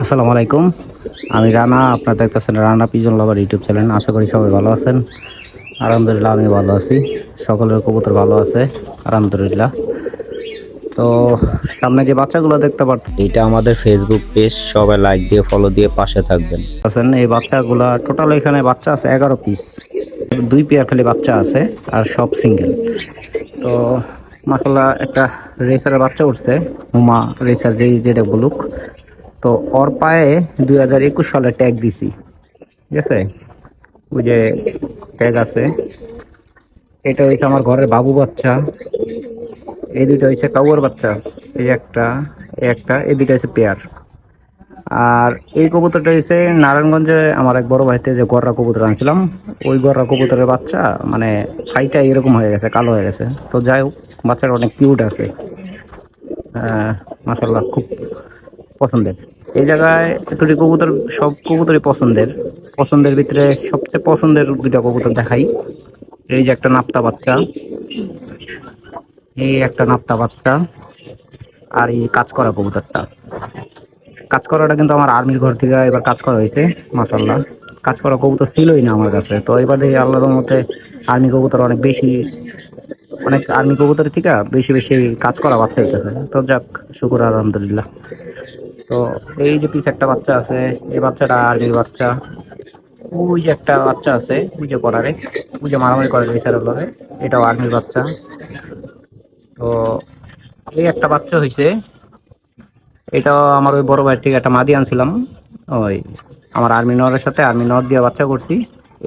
আসসালামু আলাইকুম। আমি রানা আপনার দেখতেছেন Rana pigeon lover YouTube channel. আশা করি সবাই ভালো আছেন। আলহামদুলিল্লাহ আমি ভালো আছি। সকলের কবুতর ভালো আছে আলহামদুলিল্লাহ। তো সামনে যে বাচ্চাগুলো দেখতে পাচ্ছেন এটা আমাদের ফেসবুক পেজ সবাই লাইক দিয়ে ফলো দিয়ে পাশে থাকবেন। আছেন এই বাচ্চাগুলা টোটাল এখানে বাচ্চা আছে এগারো পিস দুই পেয়ার খালি বাচ্চা আছে আর সব সিঙ্গেল তো মাসাল্লাহ একটা রেসারের বাচ্চা উঠছে। হুমা রেসার যেই যেটা বলুক। তো ওর পায়ে দুই হাজার একুশ সালে ট্যাগ দিছি। ঠিক আছে? ওই যে ট্যাগ আছে। এটা হচ্ছে আমার ঘরের বাবু বাচ্চা। এই দুটো হচ্ছে কাউয়ার বাচ্চা। এই একটা এই একটা, এই দুটো হচ্ছে পেয়ার। আর এই কবুতরটা হয়েছে নারায়ণগঞ্জে আমার এক বড় ভাইতে যে গররা কবুতর আনছিলাম। ওই গররা কবুতরের বাচ্চা মানে ফাইটা এরকম হয়ে গেছে, কালো হয়ে গেছে। তো যাই হোক, বাচ্চাটা অনেক কিউট আছে। মাসাল্লাহ খুব পছন্দের। এই জায়গায় দুটি কবুতর, সব কবুতরই পছন্দের। পছন্দের ভিতরে সবচেয়ে পছন্দের দুটা কবুতর দেখাই। এই যে একটা নাপ্তা বাচ্চা। এই একটা নাপ্তা বাচ্চা। আর এই কাজ করা কবুতরটা। কাজ করাটা কিন্তু আমার আর্মির ঘর থেকে এবার কাজ করা হয়েছে মাসাল্লাহ কাজ করা কবুতর ছিলই না আমার কাছে। তো এবার দেখি আল্লাহর মতে আর্মি কবুতর অনেক বেশি, অনেক আর্মি কবুতর থেকে বেশি বেশি কাজ করা বাচ্চা হইতেছে তো যাক, শুকুর আলহামদুলিল্লাহ। তো এই যে পিস একটা বাচ্চা আছে, এই বাচ্চাটা আর্মির বাচ্চা, ওই যে একটা বাচ্চা আছে যে করারে যে মারামারি করে রেসারের লগে, এটাও আর্মির বাচ্চা। তো এই একটা বাচ্চা হয়েছে এটাও আমার ওই বড় ভাইয়ের থেকে একটা মাদি আনছিলাম, ওই আমার আর্মি নরের সাথে, আর্মি নর দিয়ে বাচ্চা করছি।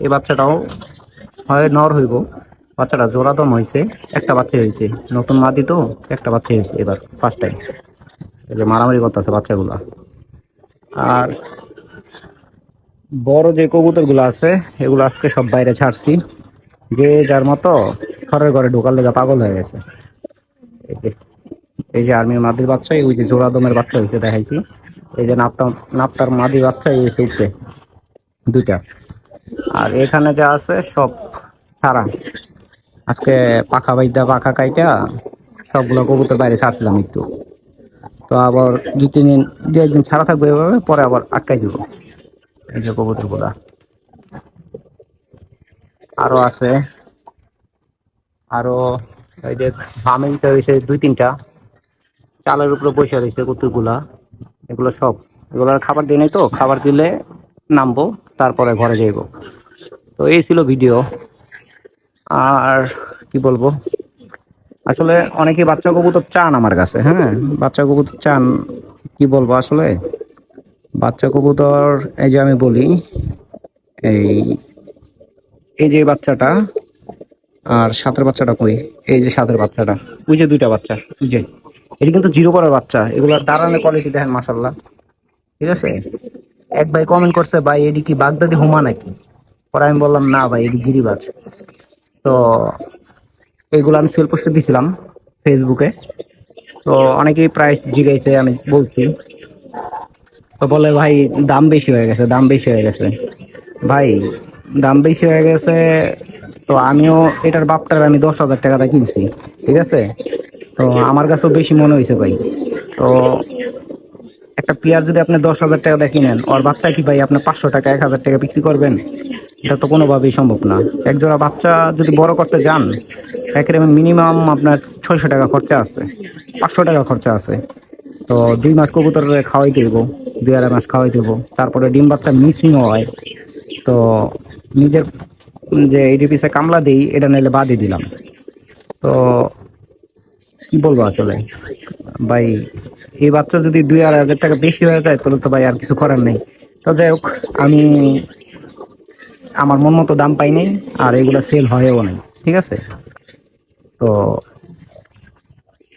এই বাচ্চাটাও হয় নর হইব, বাচ্চাটা জোড়াদম হয়েছে একটা বাচ্চা হয়েছে নতুন মাদি তো, একটা বাচ্চা হয়েছে এবার ফার্স্ট টাইম এই যে মারামারি করতেছে বাচ্চাগুলা। আর বড় যে কবুতরগুলো আছে, এগুলো আজকে সব বাইরে ছাড়ছি। যে যার মতো ঘরের ঘরে ঢোকার লেগে পাগল হয়ে গেছে। এই যে আর্মির মাদির বাচ্চা ওই যে জোড়া দমের বাচ্চা হয়েছে দেখাইছি। এই যে নাপটা নাপটার মাদির বাচ্চা, এই উঠছে দুইটা। আর এখানে যা আছে সব সারা আজকে পাখা বাইদা, পাখা কাইটা, সবগুলো কবুতর বাইরে ছাড়ছিলাম একটু। তো আবার দুই, তিন দিন দু একদিন ছাড়া থাকবে এভাবে, পরে আবার আটকাই দিব। এই যে কবুতরগুলা। আরও আছে। আরও এই যে ফার্মিংটা হয়েছে দুই, তিনটা। চালের উপরে বসে রয়েছে কতুগুলা এগুলো সব। এগুলোর খাবার দিই নাই তো, খাবার দিলে নামবো, তারপরে ঘরে যাইব। তো এই ছিল ভিডিও। আর কি বলব? আসলে অনেকে বাচ্চা কবুতর চান আমার কাছে হ্যাঁ? বাচ্চা কবুতর চান, কি বলব আসলে? বাচ্চা কবুতর, এই যে আমি বলি, এই এই যে বাচ্চাটা, আর সাতের বাচ্চাটা কই? এই যে সাতের বাচ্চাটা, ওই যে দুইটা বাচ্চা ওই যে, এটা কিন্তু জিরো করার বাচ্চা, এগুলোর দাঁড়ানোর কোয়ালিটি দেখেন মাসাল্লাহ ঠিক আছে? এক ভাই কমেন্ট করছে, ভাই, এটি কি বাগদাদি হুমা নাকি? পরে আমি বললাম, না ভাই, এটি গিরিবাজ। তো এইগুলো আমি সেল পোস্টে দিছিলাম ফেসবুকে তো অনেকেই প্রাইস জিগাইছে, আমি বলছি। তো বলে, ভাই, দাম বেশি হয়ে গেছে, দাম বেশি হয়ে গেছে। ভাই, দাম বেশি হয়ে গেছে, তো আমিও এটার বাপটার আমি দশ হাজার টাকাটা কিনছি, ঠিক আছে? তো আমার কাছেও বেশি মনে হয়েছে, ভাই। তো একটা পেয়ার যদি আপনি দশ হাজার টাকা দিয়ে কিনেন, ওর বাচ্চা কি, ভাই, আপনি পাঁচশো টাকা, এক হাজার টাকা বিক্রি করবেন? এটা তো কোনোভাবেই সম্ভব না। এক জোড়া বাচ্চা যদি বড় করতে যান একেবারে মিনিমাম আপনার ছয়শো টাকা খরচা আছে, পাঁচশো টাকা খরচা আছে। তো দুই মাস কবুতর খাওয়াই দেবো, দুই আড়াই মাস খাওয়াই দেবো। তারপরে ডিম বাচ্চা মিসিংও হয়। তো নিজের যে এইটি পিসে কামলা দিই, এটা নিলে বাদই দিলাম। তো কি বলব আসলে? ভাই, এই বাচ্চা যদি দুই আড়াই হাজার টাকা বেশি হয়ে যায়, তাহলে তো ভাই আর কিছু করার নেই। তো যাই হোক, আমি আমার মন মতো দাম পাই নাই, আর এগুলা সেল হয়েও নাই। ঠিক আছে? তো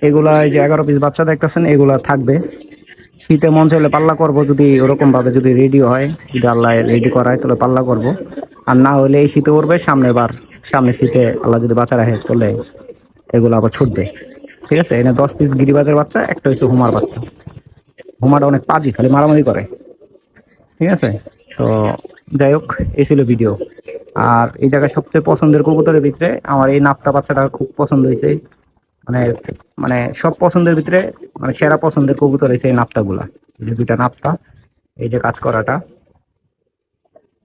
এগুলা এই যে এগারো পিস বাচ্চা দেখতেছেন, এগুলা থাকবে। শীতে মন চাইলে পাল্লা করব, যদি ওরকম ভাবে যদি রেডি হয়, যদি আল্লাহ রেডি করায়, তাহলে পাল্লা করব। আর না হলে এই শীতে উঠবে সামনে বার, সামনে শীতে আল্লাহ যদি বাচ্চা রাখে, তাহলে এগুলো আবার ছুটবে। ঠিক আছে? এনে দশ পিস গিরিবাজের বাচ্চা, একটা হচ্ছে হুমার বাচ্চা। হুমাটা অনেক পাজি, খালি মারামারি করে। ঠিক আছে? তো যাই হোক, এই ছিল ভিডিও আর এই জায়গায় সবচেয়ে পছন্দের কবুতরের ভিতরে আমার এই নাপটা বাচ্চাটা খুব পছন্দ হয়েছে। মানে মানে সব পছন্দের ভিতরে মানে সেরা পছন্দের কবুতর হয়েছে এই নাপটা গুলা যে দুইটা নাপটা, এই যে কাজ করাটা।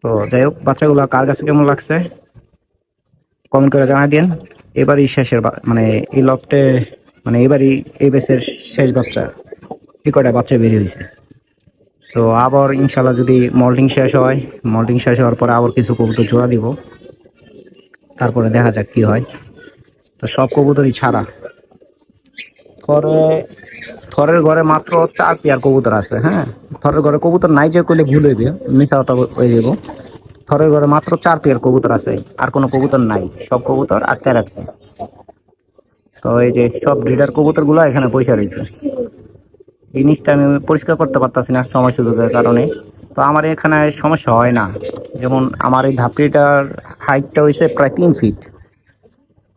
তো যাই হোক, বাচ্চাগুলো কার কাছে কেমন লাগছে? কমেন্ট করে জানাই দিন এবারই শেষের মানে এই লফটে মানে এবারই এই বেসের শেষ বাচ্চা এই কটা বাচ্চা বেরিয়ে হয়েছে? তো আবার ইনশাল্লাহ যদি মল্টিং শেষ হয়, মল্টিং শেষ হওয়ার পরে আবার কিছু কবুতর জোড়া দিব। তারপরে দেখা যাক কি হয়। তো সব কবুতরই ছাড়া। থরে থরের ঘরে মাত্র চার পেয়ার কবুতর আছে হ্যাঁ? থরের ঘরে কবুতর নাই যে করলে ভুল হইবে মিশা কথা হয়ে যাব থরের ঘরে মাত্র চার পেয়ার কবুতর আছে, আর কোনো কবুতর নাই। সব কবুতর আটকে রাখছে। তো এই যে সব ব্রিডার কবুতরগুলো এখানে পয়সা রয়েছে। এই আমি পরিষ্কার করতে পারতাছি না সময় সুযোগের কারণে। তো আমার এখানে সমস্যা হয় না। যেমন আমার এই ধাপড়িটার হাইটটা হয়েছে প্রায় তিন ফিট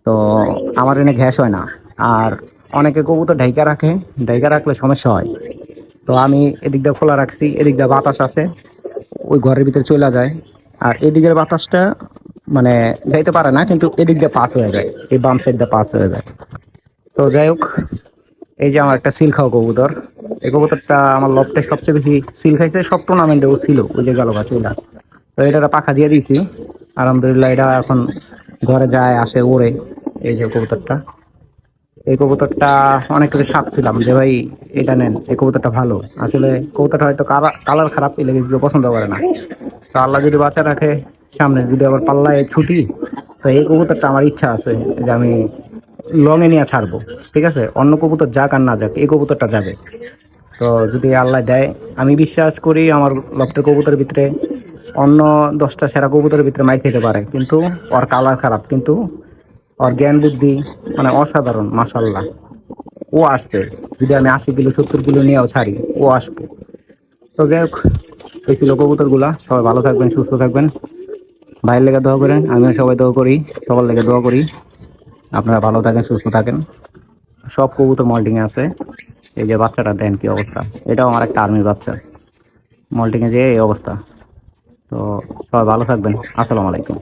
তো আমার এনে ঘ্যাস হয় না। আর অনেকে কবুতর ঢাইকা রাখে। ঢাইকা রাখলে সমস্যা হয়। তো আমি এদিক দিয়ে খোলা রাখছি, এদিক দিয়ে বাতাস আছে ওই ঘরের ভিতরে চলে যায়। আর এদিকের বাতাসটা মানে যাইতে পারে না, কিন্তু এদিক দিয়ে পাস হয়ে যায়। এই বাম সাইড দিয়ে পাস হয়ে যায়। তো যাই হোক, এই যে আমার একটা সিল খাওয়া কবুতর। এই কবুতরটা আমার লবটে সবচেয়ে বেশি সিল খাইছে, সব টুর্নামেন্টেও ছিল, ওই যে গেল চলে তো এটা পাখা দিয়ে দিয়েছি। আলহামদুলিল্লাহ এটা এখন ঘরে যায়, আসে, ওড়ে, এই যে কবুতরটা। এই কবুতরটা অনেক কিছু ছিলাম যে ভাই, এটা নেন, এই কবুতরটা ভালো। আসলে কবুতরটা হয়তো কালার খারাপ পেলে কেউ পছন্দ করে না। তো আল্লাহ যদি বাচ্চা রাখে সামনে যদি আবার পাল্লায় ছুটি, তো এই কবুতরটা আমার ইচ্ছা আছে যে আমি লংয়ে নিয়ে ছাড়বো। ঠিক আছে? অন্য কবুতর যাক আর না যাক, এই কবুতরটা যাবে। তো যদি আল্লাহ দেয়, আমি বিশ্বাস করি আমার লফটের কবুতরের ভিতরে অন্য দশটা সেরা কবুতরের ভিতরে মাই খেতে পারে। কিন্তু ওর কালার খারাপ, কিন্তু ওর জ্ঞান বুদ্ধি মানে অসাধারণ মাসাল্লাহ ও আসবে। যদি আমি আশি কিলো, সত্তর কিলো নিয়েও ছাড়ি, ও আসবে। তো যাই হোক, এই ছিল কবুতরগুলা। সবাই ভালো থাকবেন, সুস্থ থাকবেন। ভাইয়ের লেগে দোয়া করেন, আমিও সবাই দোয়া করি সবার লেগে দোয়া করি। আপনারা ভালো থাকেন, সুস্থ থাকেন। সব কবুতর মল্টিংয়ে আছে। এই যে বাচ্চাটা, দেন কি অবস্থা। এটাও আমার একটা আর্মির বাচ্চা। মল্টিংয়ে যে এই অবস্থা। তো সবাই ভালো থাকবেন। আসসালামু আলাইকুম।